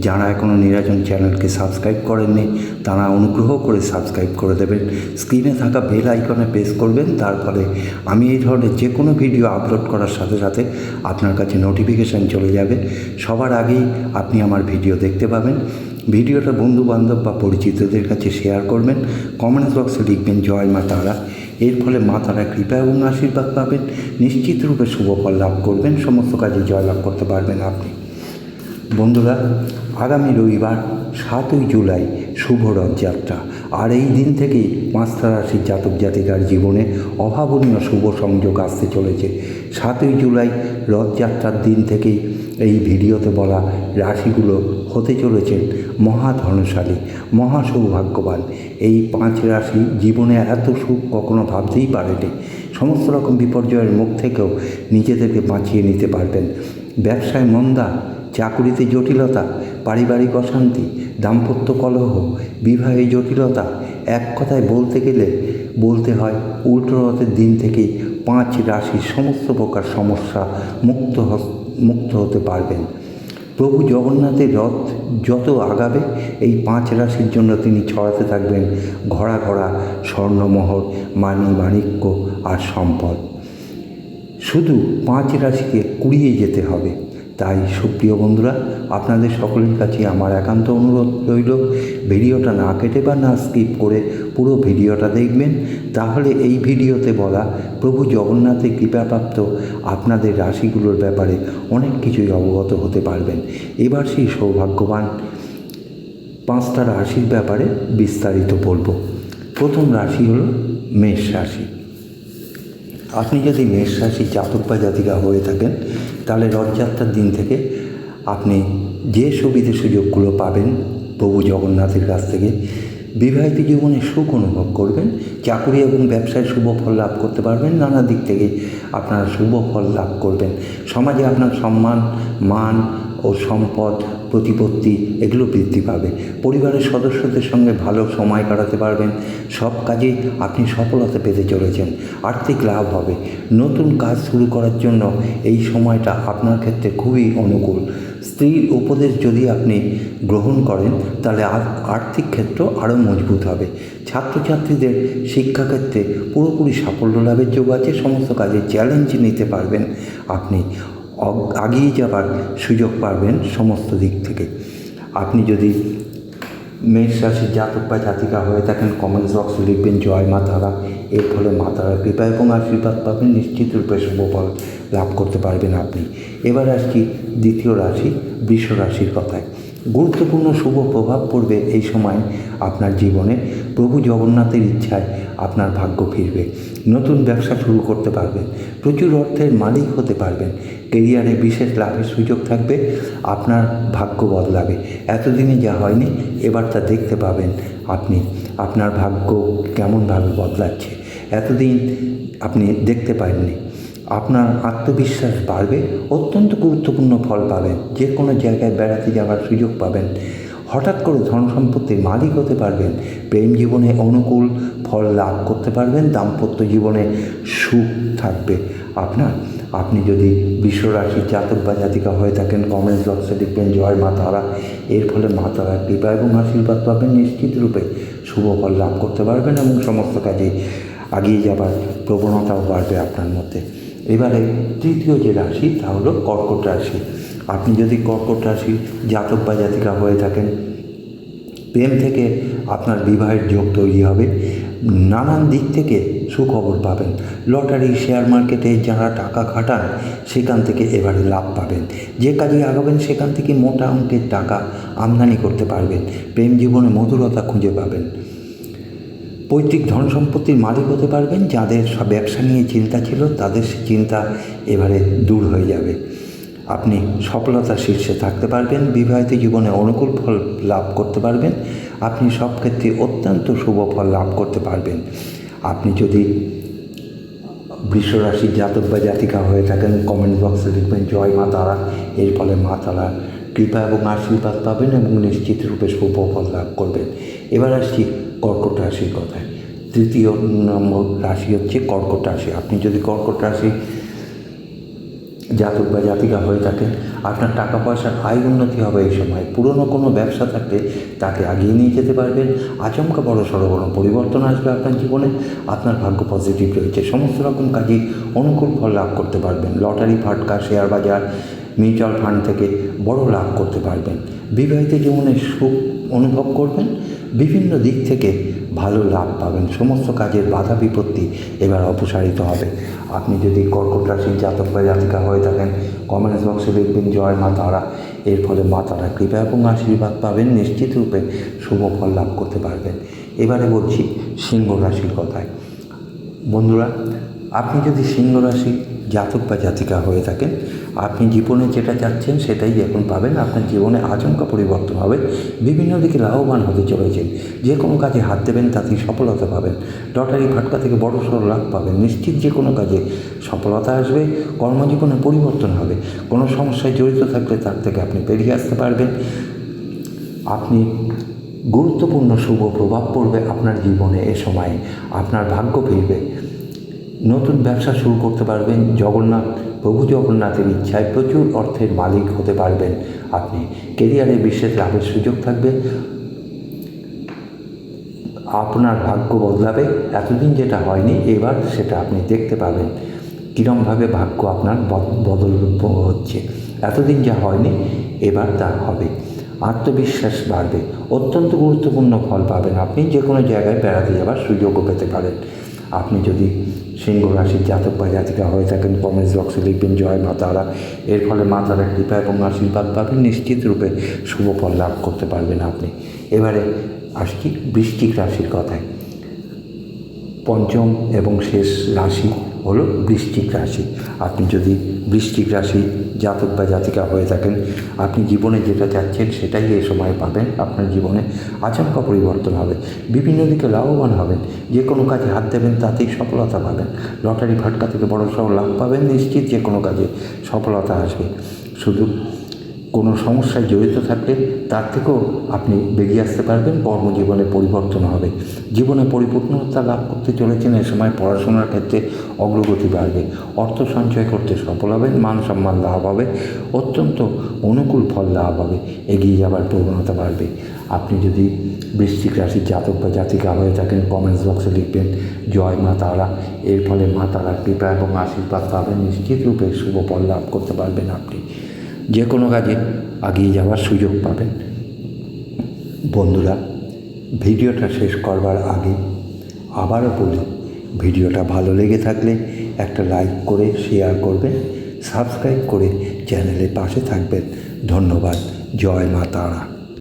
যারা এখনও নিরাজন চ্যানেলকে সাবস্ক্রাইব করেননি, তারা অনুগ্রহ করে সাবস্ক্রাইব করে দেবেন। স্ক্রিনে থাকা বেল আইকনে প্রেস করবেন, তার ফলে আমি এই ধরনের যে কোনো ভিডিও আপলোড করার সাথে সাথে আপনার কাছে নোটিফিকেশান চলে যাবে। সবার আগেই আপনি আমার ভিডিও দেখতে পাবেন। ভিডিওটা বন্ধু বান্ধব বা পরিচিতদের কাছে শেয়ার করবেন। কমেন্টস বক্সে লিখবেন, জয় মা তারা। এর ফলে মা তারা কৃপা এবং আশীর্বাদ পাবেন। নিশ্চিত রূপে শুভ ফল লাভ করবেন। সমস্ত কাজে জয়লাভ করতে পারবেন আপনি। বন্ধুরা, আগামী রবিবার সাতই জুলাই শুভ রথযাত্রা। আর এই দিন থেকেই পাঁচটা রাশির জাতক জাতিকার জীবনে অভাবনীয় শুভ সংযোগ আসতে চলেছে। সাতই জুলাই রথযাত্রার দিন থেকেই এই ভিডিওতে বলা রাশিগুলো হতে চলেছেন মহাধনশালী মহা সৌভাগ্যবান এই পাঁচ রাশি জীবনে এত সুখ কখনো ভাবতেই পারেনি। সমস্ত রকম বিপর্যয়ের মুখ থেকেও নিজেদেরকে বাঁচিয়ে নিতে পারবেন। ব্যবসায় মন্দা চাকুরিতে জটিলতা, পারিবারিক অশান্তি, দাম্পত্য কলহ, বিবাহে জটিলতা, এক কথায় বলতে গেলে বলতে হয় উল্টো রথের দিন থেকে পাঁচ রাশির সমস্ত প্রকার সমস্যা মুক্ত মুক্ত হতে পারবেন। প্রভু জগন্নাথের রথ যত আগাবে, এই পাঁচ রাশির জন্য তিনি ছড়াতে থাকবেন ঘোড়া ঘোড়া স্বর্ণমোহর, মানি মাণিক্য আর সম্পদ। শুধু পাঁচ রাশিকে কুড়িয়ে যেতে হবে। তাই সুপ্রিয় বন্ধুরা, আপনাদের সকলের কাছে আমার একান্ত অনুরোধ রইল, ভিডিওটা না কেটে বা না স্কিপ করে পুরো ভিডিওটা দেখবেন। তাহলে এই ভিডিওতে বলা প্রভু জগন্নাথের কৃপাপ্রাপ্ত আপনাদের রাশিগুলোর ব্যাপারে অনেক কিছুই অবগত হতে পারবেন। এবার সেই সৌভাগ্যবান পাঁচটা রাশির ব্যাপারে বিস্তারিত বলব। প্রথম রাশি হলো মেষ রাশি। আপনি যদি মেষ রাশি জাতক বা জাতিকা হয়ে থাকেন, তাহলে রথযাত্রার দিন থেকে আপনি যে সুবিধে সুযোগগুলো পাবেন, প্রভু জগন্নাথের কাছ থেকে, বিবাহিত জীবনে সুখ অনুভব করবেন, চাকরি এবং ব্যবসায় শুভ ফল লাভ করতে পারবেন, নানা দিক থেকে আপনারা শুভ ফল লাভ করবেন। সমাজে আপনার সম্মান, মান ও সম্পদ, প্রতিপত্তি এগুলো বৃদ্ধি পাবে। পরিবারের সদস্যদের সঙ্গে ভালো সময় কাটাতে পারবেন। সব কাজে আপনি সফলতা পেতে চলেছেন। আর্থিক লাভ হবে। নতুন কাজ শুরু করার জন্য এই সময়টা আপনার ক্ষেত্রে খুবই অনুকূল। স্ত্রীর উপদেশ যদি আপনি গ্রহণ করেন, তাহলে আর্থিক ক্ষেত্র আরও মজবুত হবে। ছাত্রছাত্রীদের শিক্ষাক্ষেত্রে পুরোপুরি সাফল্য লাভের যোগ আছে। সমস্ত কাজে চ্যালেঞ্জ নিতে পারবেন আপনি। এগিয়ে যাবার সুযোগ পাবেন সমস্ত দিক থেকে। আপনি যদি মেষ রাশির জাতক বা জাতিকা হয়ে থাকেন কমেন্টস বক্সে লিখবেন জয় মা তারা এর ফলে মা তারার কৃপা এবং আশীর্বাদ পাবেন, নিশ্চিত রূপে শুভফল লাভ করতে পারবেন আপনি। এবার আসছি দ্বিতীয় রাশি, বৃষ রাশির কথায়। গুরুত্বপূর্ণ শুভ প্রভাব পড়বে এই সময় আপনার জীবনে। প্রভু জগন্নাথের ইচ্ছায় আপনার ভাগ্য ফিরবে। নতুন ব্যবসা শুরু করতে পারবেন। প্রচুর অর্থের মালিক হতে পারবেন। কেরিয়ারে বিশেষ লাভের সুযোগ থাকবে, আপনার ভাগ্য বদলাবে। এতদিনে যা হয়নি, এবার তা দেখতে পাবেন আপনি। আপনার ভাগ্য কেমনভাবে বদলাচ্ছে, এতদিন আপনি দেখতে পাননি। আপনার আত্মবিশ্বাস বাড়বে, অত্যন্ত গুরুত্বপূর্ণ ফল পাবেন। যে কোনো জায়গায় বেড়াতে যাওয়ার সুযোগ পাবেন। হঠাৎ করে ধন সম্পত্তির মালিক হতে পারবেন। প্রেম জীবনে অনুকূল ফল লাভ করতে পারবেন, দাম্পত্য জীবনে সুখ থাকবে। আপনার, আপনি যদি বিশ্বরাশি জাতক বা জাতিকা হয়ে থাকেন কমেন্টস বক্সে লিখবেন, জয় মা তারা। এর ফলে মা তারার কৃপা এবং আশীর্বাদ পাবেন নিশ্চিত রূপে। শুভ ফল লাভ করতে পারবেন এবং সমস্ত কাজে আগিয়ে যাবার প্রবণতাও বাড়বে আপনার মধ্যে। এবারে তৃতীয় যে রাশি, তা হলো কর্কট রাশি। আপনি যদি কর্কট রাশি জাতক বা জাতিকা হয়ে থাকেন, প্রেম থেকে আপনার বিবাহের যোগ তৈরি হবে। নানান দিক থেকে সুখবর পাবেন। লটারি, শেয়ার মার্কেটে যারা টাকা খাটান, সেখান থেকে এবারে লাভ পাবেন। যে কাজে আগাবেন, সেখান থেকে মোটা অঙ্কের টাকা আমদানি করতে পারবেন। প্রেম জীবনে মধুরতা খুঁজে পাবেন। পৈতৃক ধন সম্পত্তির মালিক হতে পারবেন। যাদের সব ব্যবসা নিয়ে চিন্তা ছিল, তাদের সে চিন্তা এবারে দূর হয়ে যাবে। আপনি সফলতা শীর্ষে থাকতে পারবেন। বিবাহিত জীবনে অনুকূল ফল লাভ করতে পারবেন। আপনি সব ক্ষেত্রে অত্যন্ত শুভ ফল লাভ করতে পারবেন। আপনি যদি বৃষরাশির জাতক বা জাতিকা হয়ে থাকেন কমেন্ট বক্সে লিখবেন জয় মা তারা। এর ফলে মা তারা কৃপা এবং আশীর্বাদ পাবেন এবং নিশ্চিত রূপে শুভ ফল লাভ করবেন। এবার আসছি কর্কট রাশির কথায়। তৃতীয় নম্বর রাশি হচ্ছে কর্কট রাশি। আপনি যদি কর্কট রাশি জাতক বা জাতিকা হয়ে থাকেন আপনার টাকা পয়সার আয় উন্নতি হবে এই সময়। পুরনো কোনো ব্যবসা থাকলে তাকে আগিয়ে নিয়ে যেতে পারবেন। আচমকা বড় সড়ো কোনো পরিবর্তন আসবে আপনার জীবনে। আপনার ভাগ্য পজিটিভ রয়েছে। সমস্ত রকম কাজে অনুকূল ফল লাভ করতে পারবেন। লটারি, ফাটকা, শেয়ার বাজার, মিউচুয়াল ফান্ড থেকে বড় লাভ করতে পারবেন। বিবাহিত জীবনে সুখ অনুভব করবেন। বিভিন্ন দিক থেকে ভালো লাভ পাবেন। সমস্ত কাজের বাধা বিপত্তি এবার অপসারিত হবে। আপনি যদি কর্কট রাশির জাতক বা জাতিকা হয়ে থাকেন, কমেন্টস বক্সে লিখবেন জয় মা তারা। এর ফলে মা তারা কৃপা এবং আশীর্বাদ পাবেন, নিশ্চিত রূপে শুভ ফল লাভ করতে পারবেন। এবারে বলছি সিংহ রাশির কথায়। বন্ধুরা আপনি যদি সিংহ রাশি জাতক বা জাতিকা হয়ে থাকেন, আপনি জীবনে যেটা চাচ্ছেন সেটাই এখন পাবেন। আপনার জীবনে আচমকা পরিবর্তন হবে। বিভিন্ন দিকে লাভবান হতে চলেছেন। যে কোনো কাজে হাত দেবেন, তাতেই সফলতা পাবেন। লটারি ফাটকা থেকে বড় সড় লাভ পাবেন। নিশ্চিত যে কোনো কাজে সফলতা আসবে, কর্মজীবনে পরিবর্তন হবে। কোনো সমস্যায় জড়িত থাকলে তার থেকে আপনি বেরিয়ে আসতে পারবেন। আপনি গুরুত্বপূর্ণ শুভ প্রভাব পড়বে আপনার জীবনে এ সময়ে। আপনার ভাগ্য ফিরবে। নতুন ব্যবসা শুরু করতে পারবেন। জগন্নাথ, প্রভু জগন্নাথের ইচ্ছায় প্রচুর অর্থের মালিক হতে পারবেন আপনি। কেরিয়ারে বিশেষ লাভের সুযোগ থাকবে। আপনার ভাগ্য বদলাবে। এতদিন যেটা হয়নি, এবার সেটা আপনি দেখতে পাবেন। কীরমভাবে ভাগ্য আপনার বদ- বদল হচ্ছে। এতদিন যা হয়নি, এবার তা হবে। আত্মবিশ্বাস বাড়বে। অত্যন্ত গুরুত্বপূর্ণ ফল পাবেন আপনি। যে কোনো জায়গায় বেড়াতে যাওয়ার সুযোগও পেতে পারেন। আপনি যদি সিংহ রাশির জাতক বা জাতিকা হয়ে থাকেন কমেন্টস বক্সে লিখবেন জয় মা তারা এর ফলে মা তারা কৃপা এবং আশীর্বাদ পাবেন, নিশ্চিত রূপে শুভ ফল লাভ করতে পারবেন আপনি। এবারে আসছি বৃষ্টিক রাশির কথায়। পঞ্চম এবং শেষ রাশি হলো বৃষ্টিক রাশি। আপনি যদি বৃষ্টিক রাশি জাতক বা জাতিকা হয়ে থাকেন, আপনি জীবনে যেটা চাচ্ছেন সেটাই এই সময় পাবেন, আপনার জীবনে আচমকা পরিবর্তন হবে, বিভিন্ন দিকে লাভবান হবেন, যে কোনো কাজে হাত দেবেন তাতেই সফলতা পাবেন, লটারি ফাটকা থেকে বড় লাভ পাবেন, নিশ্চিত যে কোনো কাজে সফলতা আসবে। শুধু কোনো সমস্যায় জড়িত থাকলে তার থেকেও আপনি বেরিয়ে আসতে পারবেন। কর্মজীবনে পরিবর্তন হবে। জীবনে পরিপূর্ণতা লাভ করতে চলেছেন এ সময় পড়াশোনার ক্ষেত্রে অগ্রগতি বাড়বে। অর্থ সঞ্চয় করতে সফল হবেন, মান সম্মান লাভ হবে, অত্যন্ত অনুকূল ফল লাভ হবে, এগিয়ে যাবার প্রবণতা বাড়বে। আপনি যদি বৃশ্চিক রাশির জাতক বা জাতিকা হয়ে থাকেন কমেন্টস বক্সে লিখবেন, জয় মা তারা। এর ফলে মা তারা কৃপা এবং আশীর্বাদ পাবেন। নিশ্চিত রূপে শুভ ফল লাভ করতে পারবেন আপনি। যে কোনো কাজে এগিয়ে যাওয়ার সুযোগ পাবেন। বন্ধুরা, ভিডিওটা শেষ করবার আগে আবারও বলি, ভিডিওটা ভালো লেগে থাকলে একটা লাইক করে, শেয়ার করবেন, সাবস্ক্রাইব করে চ্যানেলের পাশে থাকবেন। ধন্যবাদ, জয় মা তারা।